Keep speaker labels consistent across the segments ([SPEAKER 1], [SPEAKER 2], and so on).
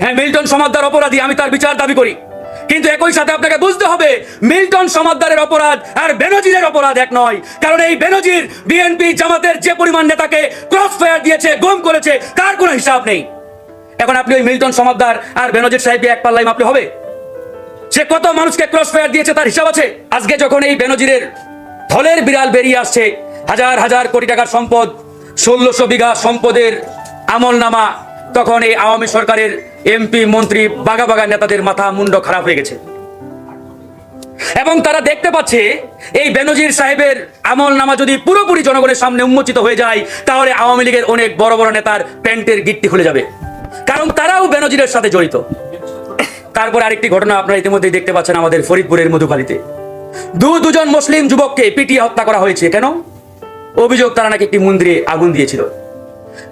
[SPEAKER 1] হ্যাঁ মিল্টন সমাদ্দার অপরাধী, আমি তার বিচার দাবি করি। কিন্তু একই সাথে আপনাকে বুঝতে হবে, মিল্টন সমাদ্দারের অপরাধ আর বেনজিরের অপরাধ এক নয়। কারণ এই বেনজির বিএনপি জামাতের যে পরিমাণ নেতাকে ক্রস ফায়ার দিয়েছে, গুম করেছে, তার কোনো হিসাব নেই। এখন আপনি ওই মিল্টন সমাদ্দার আর বেনজির সাহেবকে এক পাল্লাই মাপলে হবে? সে কত মানুষকে ক্রস ফায়ার দিয়েছে, তার হিসাব আছে? আজকে যখন এই বেনজিরের ধলের বিড়াল বেরিয়ে আসছে, হাজার হাজার কোটি টাকার সম্পদ, ষোলোশো বিঘা সম্পদের আমল নামা তখন এই আওয়ামী সরকারের এমপি, মন্ত্রী বাগা বাগা নেতাদের মাথা মুন্ড খারাপ হয়ে গেছে। এবং তারা দেখতে পাচ্ছে এই বেনজির সাহেবের আমল নামা যদি পুরোপুরি জনগণের সামনে উন্মোচিত হয়ে যায়, তাহলে আওয়ামী লীগের অনেক বড় বড় নেতার প্যান্টের গিট্টি খুলে যাবে। কারণ তারাও বেনজিরের সাথে জড়িত। তারপর আরেকটি ঘটনা আপনারা ইতিমধ্যেই দেখতে পাচ্ছেন আমাদের ফরিদপুরের মধুখালীতে। দু দুজন মুসলিম যুবককে পিটিয়ে হত্যা করা হয়েছে। কেন? অভিযোগ তারা নাকি একটি মন্দিরে আগুন দিয়েছিল।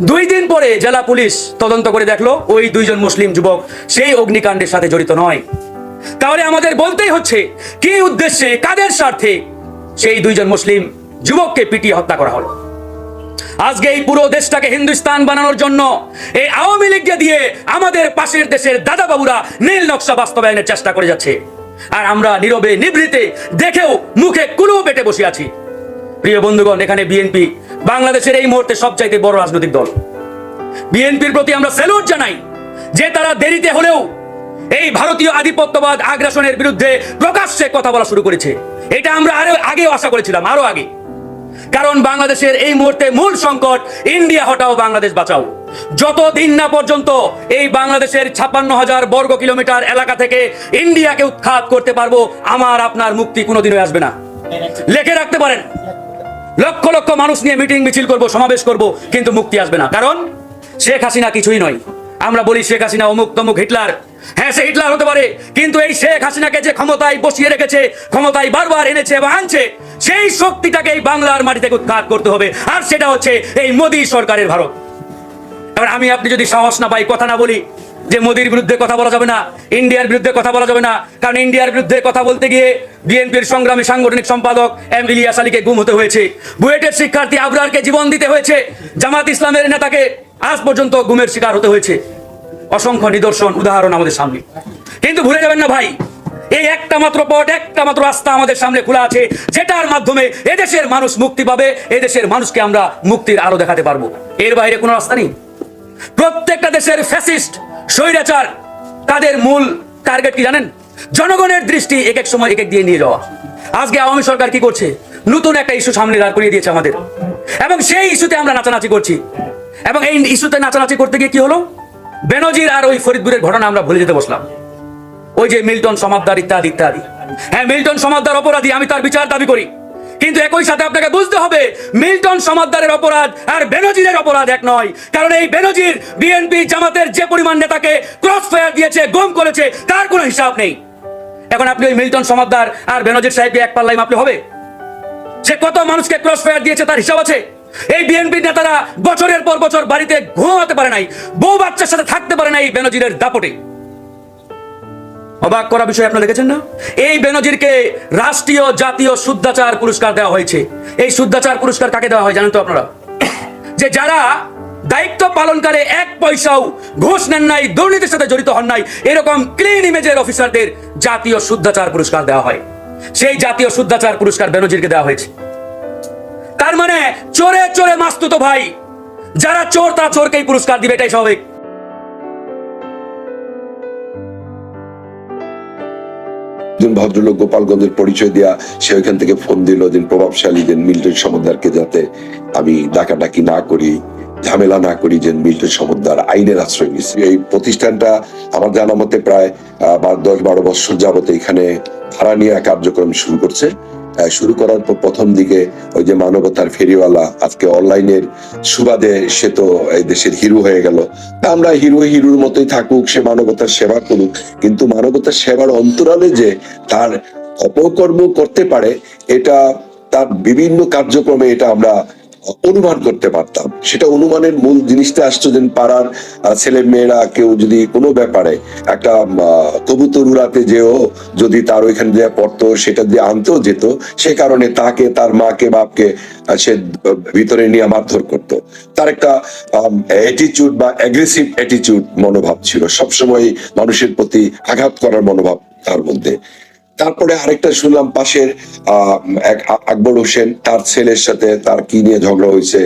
[SPEAKER 1] দুই দিন পরে জেলা পুলিশ তদন্ত করে দেখল ওই দুইজন মুসলিম যুবক সেই অগ্নিকাণ্ডের সাথে জড়িত নয়। তাহলে আমাদের বলতেই হচ্ছে, কি উদ্দেশ্যে, কাদের স্বার্থে সেই দুইজন মুসলিম যুবককে পিটিয়ে হত্যা করা হলো? আজকে এই পুরো দেশটাকে হিন্দুস্তান বানানোর জন্য এই আওয়ামী লীগকে দিয়ে আমাদের পাশের দেশের দাদা বাবুরা নীল নকশা বাস্তবায়নের চেষ্টা করে যাচ্ছে। আর আমরা নীরবে, নিভৃতে, দেখেও মুখে কুলো পেটে বসে আছি। প্রিয় বন্ধুগণ, এখানে বিএনপি বাংলাদেশের এই মুহূর্তে সবচাইতে বড় রাজনৈতিক দল। বিএনপির প্রতি আমরা স্যালুট জানাই যে তারা দেরিতে হলেও এই ভারতীয় আধিপত্যবাদ আগ্রাসনের বিরুদ্ধে প্রকাশ্যে কথা বলা শুরু করেছে। এটা আমরা আরও আগেও আশা করেছিলাম আরও আগে। কারণ বাংলাদেশের এই মুহূর্তে মূল সংকট, ইন্ডিয়া হটাও বাংলাদেশ বাঁচাও। যতদিন না পর্যন্ত এই বাংলাদেশের ছাপ্পান্ন হাজার বর্গ কিলোমিটার এলাকা থেকে ইন্ডিয়াকে উৎখাত করতে পারব, আমার আপনার মুক্তি কোনোদিনই আসবে না। লেখে রাখতে পারেন। লক্ষ লক্ষ মানুষ নিয়ে মিটিং মিছিল করব, সমাবেশ করব, কিন্তু মুক্তি আসবে না। কারণ শেখ হাসিনা কিছুই নয়। আমরা বলি শেখ হাসিনা অমুক তমুক হিটলার। হ্যাঁ সে হিটলার হতে পারে, কিন্তু এই শেখ হাসিনাকে যে ক্ষমতায় বসিয়ে রেখেছে, ক্ষমতায় বারবার এনেছে এবং আনছে, সেই শক্তিটাকে এই বাংলার মাটি থেকে উৎখাত করতে হবে। আর সেটা হচ্ছে এই মোদী সরকারের ভারত। এবার আমি আপনি যদি সাহস না পাই, কথা না বলি যে মোদির বিরুদ্ধে কথা বলা যাবে না, ইন্ডিয়ার বিরুদ্ধে কথা বলা যাবে না, কারণ ইন্ডিয়ার বিরুদ্ধে কথা বলতে গিয়ে বিএনপির সংগ্রামী সাংগঠনিক সম্পাদক এম ইলিয়াস আলীকে গুম হতে হয়েছে। বুয়েটের শিক্ষার্থী আবরারকে জীবন দিতে হয়েছে। জামাত ইসলামের নেতাকে আজ পর্যন্ত গুমের শিকার হতে হয়েছে। অসংখ্য নিদর্শন, উদাহরণ আমাদের সামনে। কিন্তু ভুলে যাবেন না ভাই, এই একটা মাত্র পথ, একটা মাত্র রাস্তা আমাদের সামনে খোলা আছে, যেটার মাধ্যমে এদেশের মানুষ মুক্তি পাবে, এদেশের মানুষকে আমরা মুক্তির আলো দেখাতে পারব। এর বাইরে কোনো রাস্তা নেই। প্রত্যেকটা দেশের ফ্যাসিস্ট স্বৈরাচার, তাদের মূল টার্গেট কি জানেন? জনগণের দৃষ্টি এক এক সময় এক এক দিয়ে নিয়ে যাওয়া। আজকে আওয়ামী সরকার কি করছে? নতুন একটা ইস্যু সামনে দাঁড় করিয়ে দিয়েছে আমাদের। এবং সেই ইস্যুতে আমরা নাচানাচি করছি। এবং এই ইস্যুতে নাচানাচি করতে গিয়ে কি হলো? বেনজির আর ওই ফরিদপুরের ঘটনা আমরা ভুলে যেতে বসলাম। ওই যে মিল্টন সমাদ্দার ইত্যাদি ইত্যাদি। হ্যাঁ মিল্টন সমাদ্দার অপরাধী, আমি তার বিচার দাবি করি। কিন্তু একই সাথে আপনাকে বুঝতে হবে, মিল্টন সমাদ্দারের অপরাধ আর বেনজিরের অপরাধ এক নয়। কারণ এই বেনজির বিএনপি জামাতের যে পরিমাণ নেতাকে ক্রস ফায়ার দিয়েছে, গুম করেছে, তার কোনো হিসাব নেই। এখন আপনি ওই মিল্টন সমাদ্দার আর বেনজির সাহেবকে এক পাল্লাই মাপলে হবে? সে কত মানুষকে ক্রস ফায়ার দিয়েছে তার হিসাব আছে? এই বিএনপি নেতারা বছরের পর বছর বাড়িতে ঘুমাতে পারে নাই, বউ বাচ্চার সাথে থাকতে পারে নাই বেনজিরের দাপটে। অবাক করা বিষয় আপনারা দেখেছেন না? এই বেনজিরকে রাষ্ট্রীয় জাতীয় শুদ্ধাচার পুরস্কার দেওয়া হয়েছে। এই শুদ্ধাচার পুরস্কার কাকে দেওয়া হয় জানেন তো আপনারা? যে যারা দায়িত্ব পালনকালে এক পয়সাও ঘুষ নেন নাই, দুর্নীতির সাথে জড়িত হন নাই, এরকম ক্লিন ইমেজের অফিসারদের জাতীয় শুদ্ধাচার পুরস্কার দেওয়া হয়। সেই জাতীয় শুদ্ধাচার পুরস্কার বেনজিরকে দেওয়া হয়েছে। তার মানে চোরে চোরে মাস্তুত ভাই, যারা চোর তারা চোরকেই পুরস্কার দিবে, এটাই স্বাভাবিক।
[SPEAKER 2] একজন ভদ্রলোক গোপালগঞ্জের পরিচয় দেয়া, সে ওইখান থেকে ফোন দিল দিন প্রভাবশালী যে মিল্টন সমুদ্রকে যাতে আমি ডাকাডাকি না করি, ঝামেলা না করি যে মিল্টন সমুদ্র আইনের আশ্রয় নিচ্ছে এই প্রতিষ্ঠানটা আমার জানা মতে প্রায় দশ বারো বছর যাবত এখানে ভাড়া নিয়ে কার্যক্রম শুরু করছে। শুরু করার পর প্রথম দিকে ওই যে মানবতার ফেরিওয়ালা আজকে অনলাইনের সুবাদে সে তো এই দেশের হিরো হয়ে গেল। তা আমরা হিরো হিরোর মতোই থাকুক, সে মানবতার সেবা করুক। কিন্তু মানবতার সেবার অন্তরালে যে তার অপকর্ম করতে পারে, এটা তার বিভিন্ন কার্যক্রমে এটা আমরা অনুমান করতে পারতাম। সেটা অনুমানের মূল জিনিসটা আসতো যে পাড়ার ছেলে মেয়েরা কেউ যদি কোনো ব্যাপারে একটা কবুতর উড়াতে যেও, যদি তার ওইখানে যে পড়তো, সেটা দিয়ে আনতেও যেত, সে কারণে তাকে, তার মাকে, বাপকে সে ভিতরে নিয়ে মারধর করতো। তার একটা অ্যাটিচিউড বা অ্যাগ্রেসিভ অ্যাটিচিউড মনোভাব ছিল। সবসময় মানুষের প্রতি আঘাত করার মনোভাব তার মধ্যে। তারপরে আরেকটা শুনলাম পাশের আকবর হোসেন, তার ছেলের সাথে তার কি নিয়ে ঝগড়া হয়েছে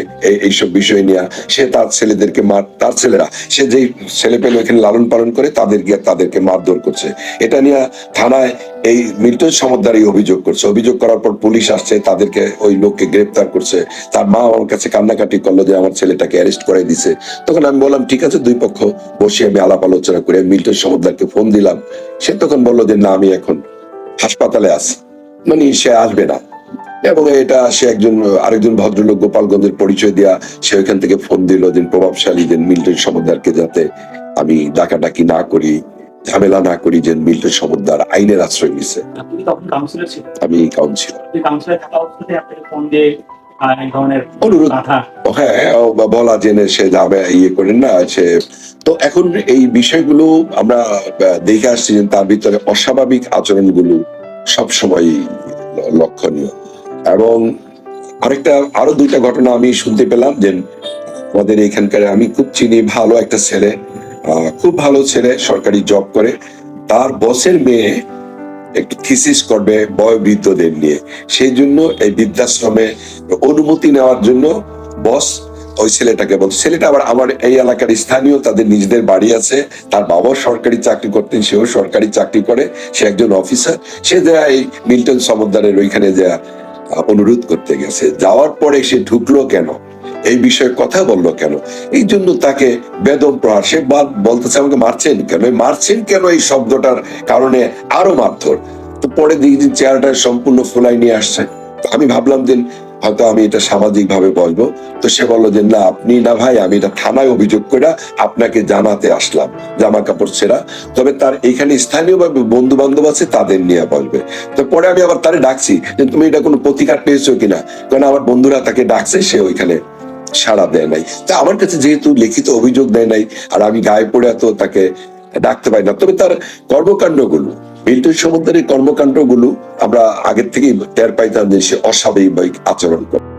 [SPEAKER 2] এইসব বিষয় নিয়ে। সে তার ছেলেদেরকে মার, তার ছেলেরা, সে যেই ছেলে পেলে এখানে লালন পালন করে, তাদের গিয়ে তাদেরকে মারধর করছে। এটা নিয়ে থানায় এই মিল্টন সমদ্দার এই অভিযোগ করছে। অভিযোগ করার পর পুলিশ আসছে, তাদেরকে ওই লোককে গ্রেপ্তার করছে। তার মা আমার কাছে কান্নাকাটি করল যে আমার ছেলেটাকে অ্যারেস্ট করে দিছে। তখন আমি বললাম, ঠিক আছে, দুই পক্ষ বসে আমি আলাপ আলোচনা করে। মিল্টন সমদ্দারকে ফোন দিলাম। সে তখন বলল যে, না, আমি এখন হাসপাতালে আছে। মানে সে আসবে না। এবং এটা সে একজন আরেকজন ভদ্রলোক গোপালগঞ্জের পরিচয় দিয়া সে ওইখান থেকে ফোন দিল যে প্রভাবশালী যে মিল্টন সমুদ্রকে যাতে আমি ডাকাডাকি না করি ঝামেলা না করি যে মিল্টন সমুদ্র আইনের আশ্রয় নিছে।
[SPEAKER 3] আপনি কি তখন কাউন্সিলর ছিলেন?
[SPEAKER 2] আমি কাউন্সিলর
[SPEAKER 3] ধরনের
[SPEAKER 2] অনুরোধ। হ্যাঁ বলা জেনে সে যাবে ইয়ে করেন না সে তো এখন এই বিষয়গুলো আমরা দেখে আসছি যে তার ভিতরে অস্বাভাবিক আচরণগুলো সবসময় লক্ষণীয় এবং আরেকটা আরও দুইটা ঘটনা আমি শুনতে পেলাম যে আমাদের এখানকার আমি খুব চিনি ভালো একটা ছেলে আহ, খুব ভালো ছেলে সরকারি জব করে। তার বসের মেয়ে একটু থিসিস করবে বয়োবৃদ্ধদের নিয়ে। সেই জন্য এই বৃদ্ধাশ্রমে অনুমতি নেওয়ার জন্য বস ওই ছেলেটাকে বল ছেলেটা আবার আমার এই এলাকার স্থানীয়, তাদের নিজেদের বাড়ি আছে, তার বাবাও সরকারি চাকরি করতেন, সেও সরকারি চাকরি করে, সে একজন অফিসার সে যা এই মিল্টন সমদ্দারের ওইখানে যা অনুরোধ করতে গেছে। যাওয়ার পরে সে ঢুকলো কেন? এই বিষয়ে কথা বলল কেন? এই জন্য তাকে বেদম প্রহার, সে বলতেছে, আমাকে মারছেন কেন? মারছেন কেন এই শব্দটার কারণে আরও মারধর? তো পরে দেখি চেহারাটা সম্পূর্ণ ফুলাই নিয়ে আসছে। আমি ভাবলাম যে হয়তো আমি এটা সামাজিক ভাবে বলব। তো সে বলল যে, না, আপনি না ভাই, আমি এটা থানায় অভিযোগ করে আপনাকে জানাতে আসলাম জামা কাপড় ছেঁড়া। তবে তার এখানে স্থানীয় ভাবে বন্ধু বান্ধব আছে, তাদের নিয়ে বলবে। তো পরে আমি আবার তারে ডাকছি যে, তুমি এটা কোনো প্রতিকার পেয়েছ কিনা? কারণ আমার বন্ধুরা তাকে ডাকছে, সে ওইখানে সাড়া দেয় নাই। তা আমার কাছে যেহেতু লিখিত অভিযোগ দেয় নাই, আর আমি গায়ে পড়ে এত তাকে ডাকতে পারি না, তবে তার কর্মকাণ্ডগুলো মিল্টন সমুদ্রের কর্মকাণ্ডগুলো আমরা আগের থেকেই টের পাইতাম যে সে অস্বাভাবিক আচরণ করে।